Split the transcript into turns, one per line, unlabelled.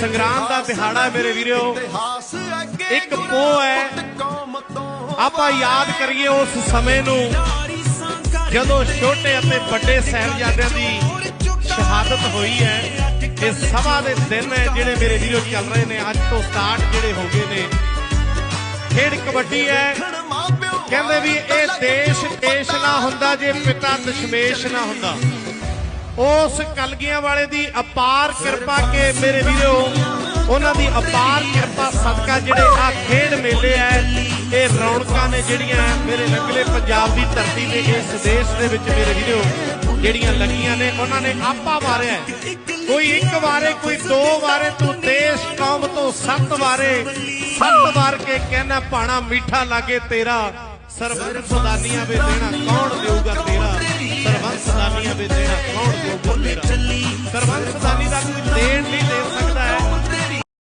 ਸੰਗਰਾਮ ਦਾ ਦਿਹਾੜਾ ਮੇਰੇ ਵੀਰੋ। ਇੱਕ ਪੋ ਹੈ। ਆਪਾਂ ਯਾਦ ਕਰੀਏ ਉਸ ਸਮੇਂ ਨੂੰ, ਜਦੋਂ ਛੋਟੇ ਅਤੇ ਵੱਡੇ ਸਾਹਿਬਜ਼ਾਦਿਆਂ ਦੀ ਸ਼ਹਾਦਤ ਹੋਈ ਹੈ। ਇਹ ਸਭਾ ਦੇ ਦਿਨ ਹੈ ਜਿਹੜੇ ਮੇਰੇ ਵੀਰੋ ਚੱਲ ਰਹੇ ਨੇ। ਅੱਜ ਤੋਂ ਸਟਾਰਟ ਜਿਹੜੇ ਹੋ ਗਏ ਨੇ। ਖੇਡ ਕਬੱਡੀ ਹੈ। ਕਹਿੰਦੇ ਵੀ ਇਹ ਦੇਸ਼ ਦੇਸ਼ ਨਾ ਹੁੰਦਾ, ਜੇ ਪਿਤਾ ਦਸ਼ਮੇਸ਼ ਨਾ ਹੁੰਦਾ। ਉਸ ਕਲਗੀਆਂ ਵਾਲੇ ਦੀ ਅਪਾਰ ਕਿਰਪਾ ਕੇ ਮੇਰੇ ਵੀਰੋ, ਉਹਨਾਂ ਦੀ ਅਪਾਰ ਕਿਰਪਾ ਸਦਕਾ ਜਿਹੜੇ ਆ ਖੇਡ ਮੇਲੇ ਐ ਇਹ ਰੌਣਕਾਂ ਨੇ ਜਿਹੜੀਆਂ ਮੇਰੇ ਰੰਗਲੇ ਪੰਜਾਬ ਦੀ ਧਰਤੀ ਤੇ, ਇਸ ਦੇਸ਼ ਦੇ ਵਿੱਚ ਮੇਰੇ ਵੀਰੋ, ਜਿਹੜੀਆਂ ਲੱਗੀਆਂ ਨੇ, ਉਹਨਾਂ ਨੇ ਆਪਾ ਮਾਰਿਆ ਕੋਈ ਇੱਕ ਵਾਰੇ, ਕੋਈ ਦੋ ਵਾਰੇ, ਤੂੰ ਦੇਸ਼ ਕੌਮ ਤੋਂ ਸੱਤ ਵਾਰੇ, ਸੱਤ ਵਾਰ ਕੇ ਕਹਿਣਾ ਪਾਣਾ ਮਿੱਠਾ ਲਾਗੇ ਤੇਰਾ ਸਰਬੰਸ ਦਾਨੀਆਂ ਵੇ ਦੇਣਾ, ਕੌਣ ਦੇਊਗਾ ਕੌਣ ਦੇਊਗਾ ਤੇਰਾ ਸਰਬੰਸ ਦਾਨੀ ਦਾ ਕੋਈ